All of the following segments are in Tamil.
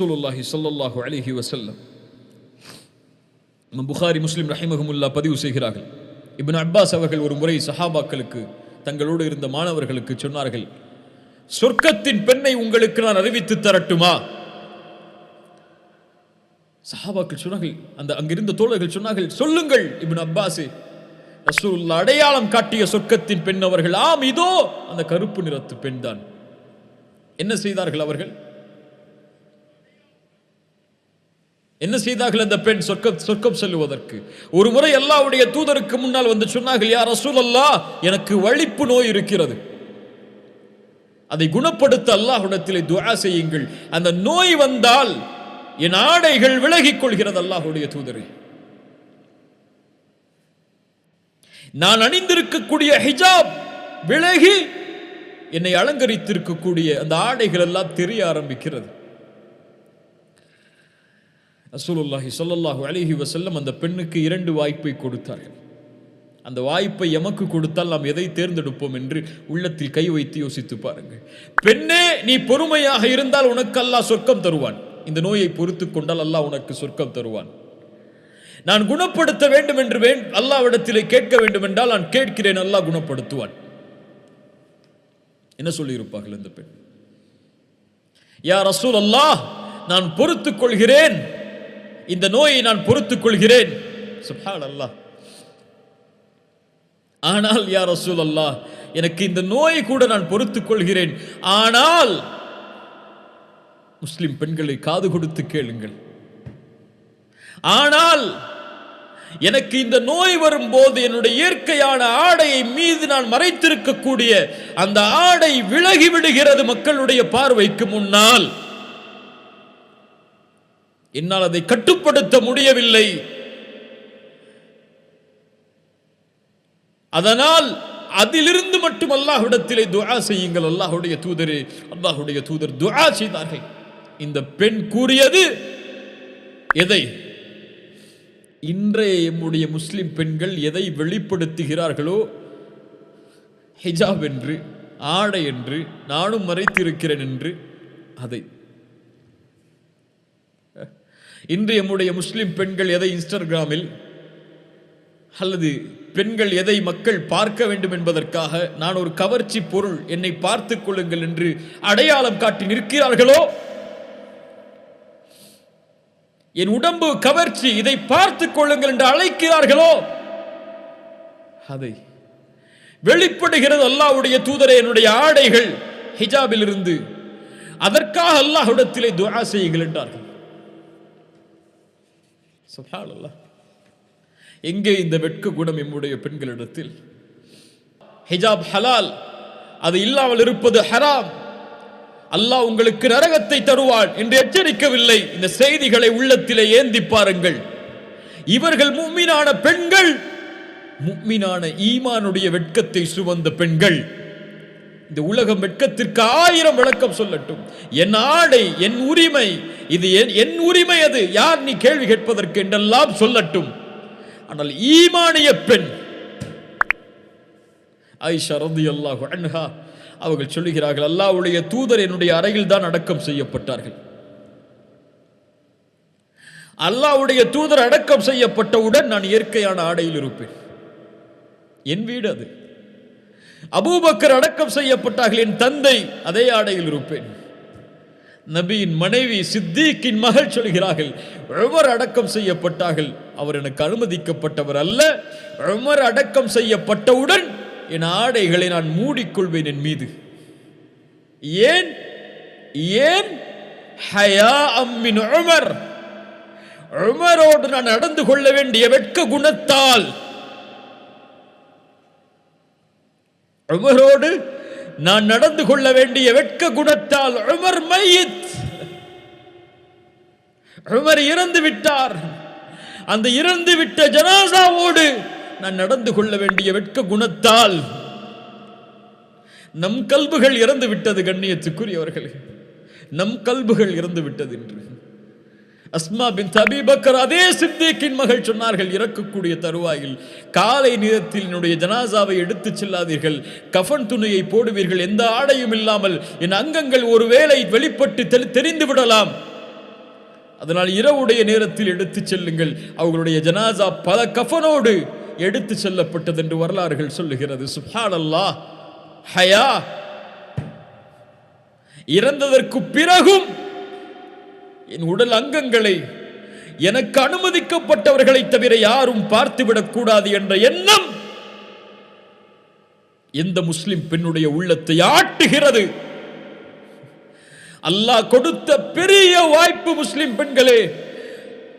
ரசூலுல்லாஹி ஸல்லல்லாஹு அலிஹி வசல்லம் இமாம் புகாரி முஸ்லீம் ரஹிமஹமுல்லா பதிவு செய்கிறார்கள். இப்னு அப்பாஸ் அவர்கள் ஒரு முறை சஹாபாக்களுக்கு தங்களோடு இருந்த மாணவர்களுக்கு சொன்னார்கள் சொர்க்கத்தின் பெண்ணை உங்களுக்கு நான் அறிவித்து தரட்டுமா? சஹாபாக்கள் சொன்னார்கள் அந்த அங்கிருந்த தோழர்கள் சொன்னார்கள் சொல்லுங்கள் இப்னு அப்பாஸ் ரசூலுல்லாஹ் அடையாளம் காட்டிய சொர்க்கத்தின் பெண் அவர்கள் ஆம் இதோ அந்த கருப்பு நிறத்து பெண் தான் என்ன செய்தார்கள் அவர்கள்? என்ன செய்தார்கள் அந்த பெண் சொர்க்கம் சொர்க்கம் செல்லுவதற்கு? ஒரு முறை அல்லாவுடைய தூதருக்கு முன்னால் வந்து சொன்னார்கள் யார் ரசூல் அல்லா எனக்கு வழிப்பு நோய் இருக்கிறது. அதை குணப்படுத்த அல்லாஹ்விடத்திலே துவா செய்யுங்கள். அந்த நோய் வந்தால் என் ஆடைகள் விலகிக் கொள்கிறது அல்லாஹுடைய தூதரை. நான் அணிந்திருக்கக்கூடிய ஹிஜாப் விலகி என்னை அலங்கரித்திருக்கக்கூடிய அந்த ஆடைகள் எல்லாம் தெரிய ஆரம்பிக்கிறது. ரசூலுல்லாஹி சொல்லல்லாஹு அலிஹி வசல்லம் அந்த பெண்ணுக்கு இரண்டு வாய்ப்பை கொடுத்தார்கள். அந்த வாய்ப்பை எமக்கு கொடுத்தால் நாம் எதை தேர்ந்தெடுப்போம் என்று உள்ளத்தில் கை வைத்து யோசித்து பாருங்கள். பெண்ணே நீ பொறுமையாக இருந்தால் உனக்கு அல்லாஹ் சொர்க்கம் தருவான். இந்த நோயை பொறுத்து கொண்டால் அல்லாஹ் உனக்கு சொர்க்கம் தருவான். நான் குணப்படுத்த வேண்டும் என்று வேண் அல்லாவிடத்திலே கேட்க வேண்டும் என்றால் நான் கேட்கிறேன் அல்லாஹ் குணப்படுத்துவான். என்ன சொல்லியிருப்பார்கள் இந்த பெண்? யா ரசூல் அல்லாஹ் நான் பொறுத்துக் கொள்கிறேன் இந்த நோயை நான் பொறுத்துக் கொள்கிறேன். சுப்ஹான் அல்லாஹ் ஆனால் யா ரசூல் அல்லாஹ் எனக்கு இந்த நோயை கூட நான் பொறுத்துக் கொள்கிறேன். ஆனால் முஸ்லிம் பெண்களை காது கொடுத்து கேளுங்கள். ஆனால் எனக்கு இந்த நோய் வரும்போது என்னுடைய இயற்கையான ஆடையை மீது நான் மறைத்திருக்கக்கூடிய அந்த ஆடை விலகி விடுகிறது மக்களுடைய பார்வைக்கு முன்னால். என்னால் அதை கட்டுப்படுத்த முடியவில்லை. அதனால் அதிலிருந்து மட்டும் அல்லாஹுடத்திலே துஆ செய்யுங்கள். அல்லாஹுடைய தூதரே அல்லாஹுடைய தூதர் துஆ செய்தார்கள். இந்த பெண் கூறியது எதை? இன்றைய எம்முடைய முஸ்லிம் பெண்கள் எதை வெளிப்படுத்துகிறார்களோ? ஹிஜாப் என்று ஆடை என்று நானும் மறைத்திருக்கிறேன் என்று அதை இன்று எம்முடைய முஸ்லிம் பெண்கள் எதை இன்ஸ்டாகிராமில் அல்லது பெண்கள் எதை மக்கள் பார்க்க வேண்டும் என்பதற்காக நான் ஒரு கவர்ச்சி பொருள் என்னை பார்த்துக் கொள்ளுங்கள் என்று அடையாளம் காட்டி நிற்கிறார்களோ? என் உடம்பு கவர்ச்சி இதை பார்த்துக் கொள்ளுங்கள் என்று அழைக்கிறார்களோ? அதை வெளிப்படுகிறது அல்லாவுடைய தூதரே என்னுடைய ஆடைகள் ஹிஜாபில் இருந்து அதற்காக அல்லாஹ்விடத்திலே துரா செய்யுங்கள் என்றார்கள். சுப்ஹானல்லாஹ் எங்கே இந்த வெட்க குணம் எம்முடைய பெண்களிடத்தில்? ஹிஜாப் ஹலால் அது இல்லாமல் இருப்பது ஹராம். அல்லாஹ் உங்களுக்கு நரகத்தை தருவான் என்று எச்சரிக்கவில்லை. இந்த செய்திகளை உள்ளத்திலே ஏந்தி பாருங்கள். இவர்கள் மும்மினான பெண்கள் மும்மினான ஈமானுடைய வெட்கத்தை சுமந்த பெண்கள். இந்த உலகம் வெட்கத்திற்கு ஆயிரம் விளக்கம் சொல்லட்டும். என் ஆடை என் உரிமை இது என் என் உரிமை அது. யார் நீ கேள்வி கேட்பதற்கு என்றெல்லாம் சொல்லட்டும். ஆனால் ஈமானிய பெண் ஐஷா ரதி அல்லாஹ் அன்ஹா அவர்கள் சொல்லுகிறார்கள் அல்லாஹ்வுடைய தூதர் என்னுடைய அறையில் தான் அடக்கம் செய்யப்பட்டார்கள். அல்லாவுடைய தூதர் அடக்கம் செய்யப்பட்டவுடன் நான் இயற்கையான ஆடையில் இருப்பேன். என் வீடு அது. அபூபக்கர் அடக்கம் செய்யப்பட்டார்கள் என் தந்தை அதே ஆடையில் இருப்பேன். நபியின் மனைவி சித்திக்கின் மகள் சொல்கிறார்கள் உமர் அடக்கம் செய்யப்பட்டார்கள் அவர் எனக்கு அனுமதிக்கப்பட்டவர் அல்ல. உமர் அடக்கம் செய்யப்பட்டவுடன் என் ஆடைகளை நான் மூடிக்கொள்வேன் என் மீது. ஏன்? ஏன்? ஹயா அம்மின் உமர். உமரோடு நான் நடந்து கொள்ள வேண்டிய வெட்க குணத்தால் உமரோடு நான் நடந்து கொள்ள வேண்டிய வெட்க குணத்தால் உமர் மையித். உமர் இறந்து விட்டார். அந்த இறந்து விட்ட ஜனாசாவோடு நான் நடந்து கொள்ள வேண்டிய வெட்க குணத்தால் நம் கல்புகள் இறந்து விட்டது கண்ணியத்துக்குரியவர்களே. நம் கல்புகள் இறந்து விட்டது என்று அஸ்மா பின் தபீபக்கர் அதே சித்திக்கின் மகள் சொன்னார்கள் இறக்கக்கூடிய தருவாயில் காலை நேரத்தில் என்னுடைய ஜனாசாவை எடுத்துச் செல்லாதீர்கள் கஃன் துணியை போடுவீர்கள் எந்த ஆடையும் இல்லாமல் என் அங்கங்கள் ஒருவேளை வெளிப்பட்டு தெரி- தெரிந்து விடலாம். அதனால் இரவுடைய நேரத்தில் எடுத்துச் செல்லுங்கள் அவர்களுடைய ஜனாசா பல கஃனோடு எடுத்து செல்லப்பட்டது என்று வரலாறுகள் சொல்லுகிறது. சுப்ஹான் ஹயா! இறந்ததற்கு பிறகும் என் உடல் அங்கங்களை எனக்கு அனுமதிக்கப்பட்டவர்களை தவிர யாரும் பார்த்துவிடக் கூடாது என்ற எண்ணம் எந்த முஸ்லிம் பெண்ணுடைய உள்ளத்தை ஆட்டுகிறது. அல்லாஹ் கொடுத்த பெரிய வாய்ப்பு முஸ்லிம் பெண்களே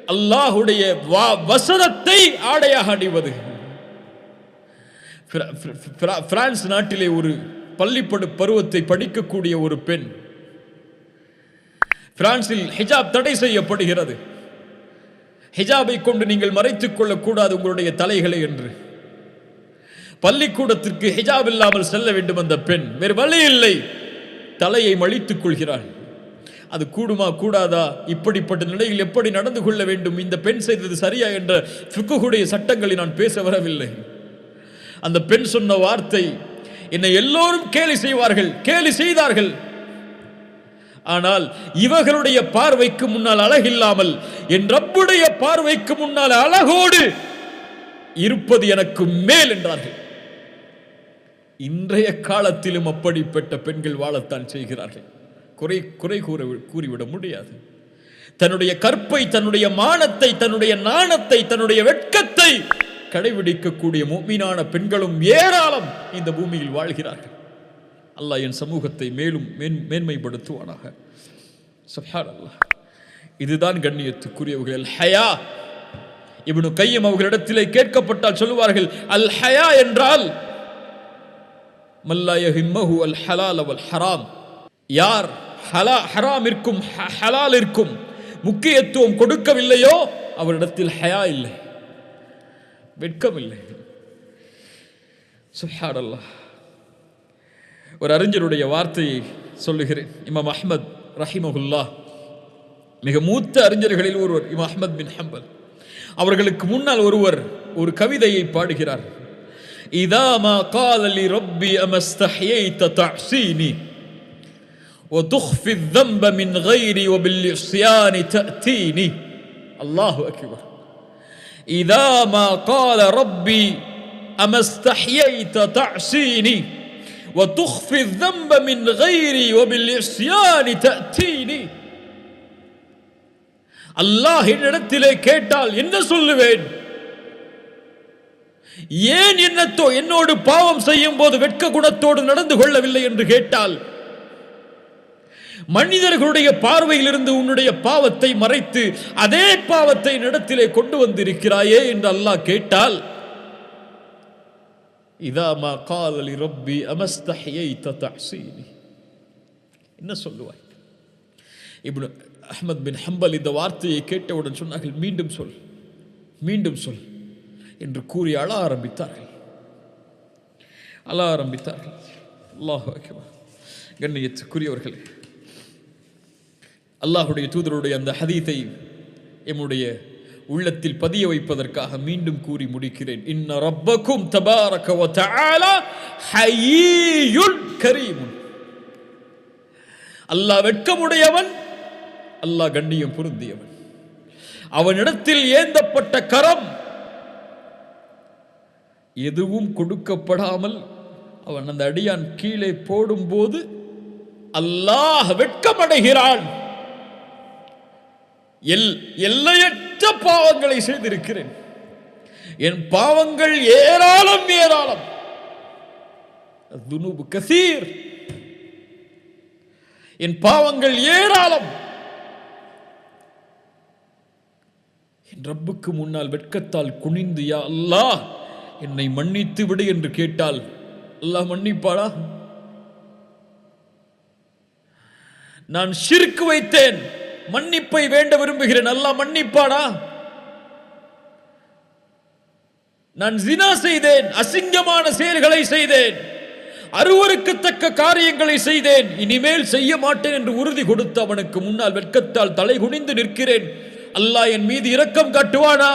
அல்லாஹுடைய வா- வசனத்தை ஆடையாக அணிவது. பிரான்ஸ் நாட்டிலே ஒரு பள்ளிப்படு பருவத்தை படிக்கக்கூடிய ஒரு பெண் பிரான்சில் ஹிஜாப் தடை செய்யப்படுகிறது. ஹிஜாபை கொண்டு நீங்கள் மறைத்துக் கொள்ளக்கூடாது உங்களுடைய தலைகளை என்று. பள்ளிக்கூடத்திற்கு ஹிஜாப் இல்லாமல் செல்ல வேண்டும் அந்த பெண். வேறு வழி இல்லை. தலையை மழித்துக் கொள்கிறாள். அது கூடுமா கூடாதா? இப்படிப்பட்ட நிலையில் எப்படி நடந்து கொள்ள வேண்டும்? இந்த பெண் செய்தது சரியா என்ற சுக்குகுடைய சட்டங்களை நான் பேச வரவில்லை. அந்த பெண் சொன்ன வார்த்தை என்னை எல்லோரும் கேலி செய்வார்கள் கேலி செய்தார்கள். ஆனால் இவர்களுடைய பார்வைக்கு முன்னால் அழகில்லாமல் என் ரப்புடைய பார்வைக்கு முன்னால் அழகோடு இருப்பது எனக்கு மேல் என்றார்கள். இன்றைய காலத்திலும் அப்படிப்பட்ட பெண்கள் வாழத்தான் செய்கிறார்கள். குறை குறை கூற கூறிவிட முடியாது. தன்னுடைய கற்பை தன்னுடைய மானத்தை தன்னுடைய நாணத்தை தன்னுடைய வெட்கத்தை கடைபிடிக்கக்கூடிய மீனான பெண்களும் ஏராளம் இந்த பூமியில் வாழ்கிறார்கள். அல்லாஹ் என் சமூகத்தை மேலும் மேன் மேன்மைப்படுத்துவானாக. சுப்ஹான் அல்லாஹ் இதுதான் கண்ணியத்துக்குரியவர்கள். ஹயா. இவனு கையம் அவர்களிடத்திலே கேட்கப்பட்டால் சொல்லுவார்கள் அல் ஹயா என்றால் மல்லா யஹிம்மஹு அல் ஹலால் அவல் ஹராம். யார் ஹலா ஹராமிற்கும் ஹ- ஹலாலிற்கும் முக்கியத்துவம் கொடுக்கவில்லையோ அவரிடத்தில் ஹயா இல்லை வெட்கம் இல்லை சுப்ஹான் அல்லாஹ் ஒரு அறிஞருடைய வார்த்தையை சொல்லுகிறேன் இமாம் அஹ்மத் ரஹிமஹுல்லா மிக மூத்த அறிஞர்களில் ஒருவர் இமாம் அஹ்மத் பின் ஹம்பல் அவர்களுக்கு முன்னால் ஒருவர் ஒரு கவிதையை பாடுகிறார் இதா மா قال لربي أما استحييت تعصيني وتخفي الذنب من غيري وبالعصيان تأتيني الله أكبر إذا ما قال ربي أما استحييت تعصيني وتخفي الذنب من غيري وبالعصيان تأتيني அல்லாஹ் என்னிடத்திலே கேட்டால் என்ன சொல்லுவேன் ஏன் என்னத்தோ என்னோடு பாவம் செய்யும் போது வெட்க குணத்தோடு நடந்து கொள்ளவில்லை என்று கேட்டால் மனிதர்களுடைய பார்வையிலிருந்து உன்னுடைய பாவத்தை மறைத்து அதே பாவத்தை என்னிடத்திலே கொண்டு வந்திருக்கிறாயே என்று அல்லாஹ் கேட்டால் இதா மா காலலி ரொப்பி அமஸ்தஹியை ததஹ்சீனி என்ன சொல்லுவாய்? இப்படி அஹமத் பின் ஹம்பல் இந்த வார்த்தையை கேட்டவுடன் சொன்னார்கள் மீண்டும் சொல் மீண்டும் சொல் என்று கூறி அழ ஆரம்பித்தார்கள். அழ ஆரம்பித்தார்கள். அல்லாஹ் அக்பர். கண்ணியத்துக்குரியவர்களே அல்லாஹுடைய தூதருடைய அந்த ஹதீத்தை எம்முடைய உள்ளத்தில் பதிய வைப்பதற்காக மீண்டும் கூறி முடிக்கிறேன். இன்ன ரப்பக்கும் தபாரக கரீமுன். அல்லாஹ் வெட்கமுடையவன் அல்லாஹ் கண்ணியம் பொருந்தியவன். அவனிடத்தில் ஏந்தப்பட்ட கரம் எதுவும் கொடுக்கப்படாமல் அவன் அந்த அடியான் கீழே போடும்போது அல்லாஹ் வெட்கமடைகிறான். எல் எல்லையற்ற பாவங்களை செய்திருக்கிறேன். என் பாவங்கள் ஏராளம் ஏராளம். துனுபு கசீர். என் பாவங்கள் ஏராளம். என் ரப்புக்கு முன்னால் வெட்கத்தால் குனிந்து யா அல்லா என்னை மன்னித்து விடு என்று கேட்டால் அல்லாஹ் மன்னிப்பாளா? நான் சிறுக்கு வைத்தேன். மன்னிப்பை வேண்ட விரும்புகிறேன். அல்லாஹ் மன்னிப்பாடா நான் ஜினா செய்தேன் அசிங்கமான செயல்களை செய்தேன் அருவருக்கத்தக்க காரியங்களை செய்தேன். இனிமேல் செய்ய மாட்டேன் என்று உறுதி கொடுத்து அவனுக்கு முன்னால் வெட்கத்தால் தலை குனிந்து நிற்கிறேன். அல்லாஹ் என் மீது இரக்கம் காட்டுவானா?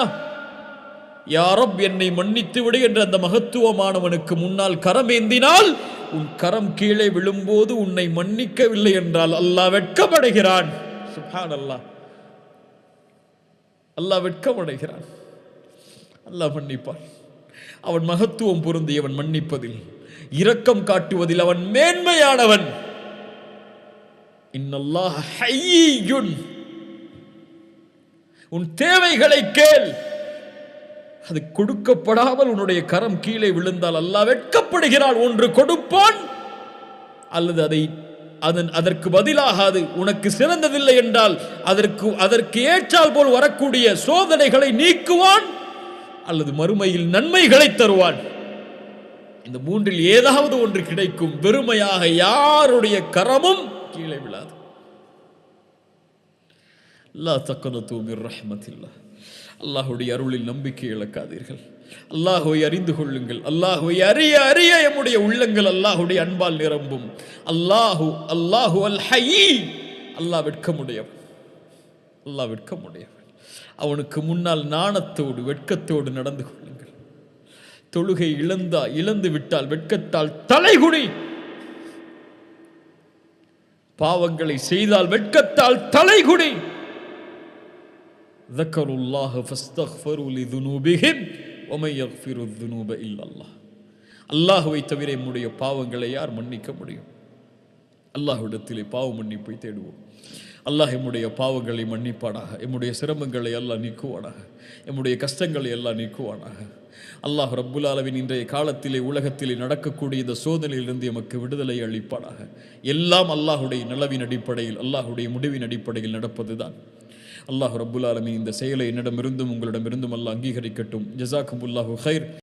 யாரப் என்னை மன்னித்து விடு என்று அந்த மகத்துவமானவனுக்கு முன்னால் கரம் ஏந்தினால் உன் கரம் கீழே விழும்போது உன்னை மன்னிக்கவில்லை என்றால் அல்லாஹ் வெட்கப்படுகிறான். சுபான் அல்லா அல்லாஹ் வெட்கமடைகிறான். அல்லாஹ் மன்னிப்பான். அவன் மகத்துவம் பொருந்தியவன் மன்னிப்பதில். இரக்கம் காட்டுவதில் அவன் மேன்மையானவன். இன்னல்லாஹ் உன் தேவைகளை கேள். அது கொடுக்கப்படாமல் உன்னுடைய கரம் கீழே விழுந்தால் அல்லாஹ் வெட்கப்படுகிறான். ஒன்று கொடுப்பான். அல்லது அதை அதன் அதற்கு பதிலாக அது உனக்கு சிறந்ததில்லை என்றால் அதற்கு அதற்கு ஏற்றால் போல் வரக்கூடிய சோதனைகளை நீக்குவான் அல்லது மறுமையில் நன்மைகளை தருவான். இந்த மூன்றில் ஏதாவது ஒன்று கிடைக்கும். வெறுமையாக யாருடைய கரமும் கீழே விழாது. அல்லா தக்கனத்து மிர் ரஹ்மத்தில்லா அல்லாஹுடைய அருளில் நம்பிக்கை இழக்காதீர்கள். அல்லாஹுவை அறிந்து கொள்ளுங்கள். அல்லாஹுவை அறிய அறிய எம்முடைய உள்ளங்கள் அல்லாஹுடைய அன்பால் நிரம்பும். அல்லாஹு அல்லாஹு அல் ஹயி அல்லாஹ் வெட்கமுடையவன். அல்லாஹ் வெட்கமுடையவன். அவனுக்கு முன்னால் நாணத்தோடு வெட்கத்தோடு நடந்து கொள்ளுங்கள். தொழுகை இழந்தா இழந்து விட்டால் வெட்கத்தால் தலைகுடி பாவங்களை செய்தால் வெட்கத்தால் தலைகுடி ذكروا الله فاستغفروا لذنوبهم ومن يغفر الذنوب الا الله அல்லாஹுவை தவிர நம்முடைய பாவங்களை யார் மன்னிக்க முடியும் அல்லாஹ்விடத்திலே பாவ மன்னிப்பை தேடுவோம் அல்லாஹ் எம்முடைய பாவங்களை மன்னிப்பானாக எம்முடைய சிரமங்களை எல்லாம் நீக்குவானாக எம்முடைய கஷ்டங்களை எல்லாம் நீக்குவானாக அல்லாஹ் ரப்புல் ஆலமின் இன்றைய காலத்திலே உலகத்திலே நடக்கக்கூடிய இந்த சோதனையிலிருந்து எமக்கு விடுதலை அளிப்பானாக எல்லாம் அல்லாஹுடைய நலவின் அடிப்படையில் அல்லாஹுடைய முடிவின் அடிப்படையில் நடப்பதுதான் அல்லாஹ் ரபுல்லாலமி இந்த செயலை என்னிடமிருந்தும் உங்களிடமிருந்தும் அல்லாஹ் அங்கீகரிக்கட்டும். ஜசாக்கும் அல்லாஹு ஹைர்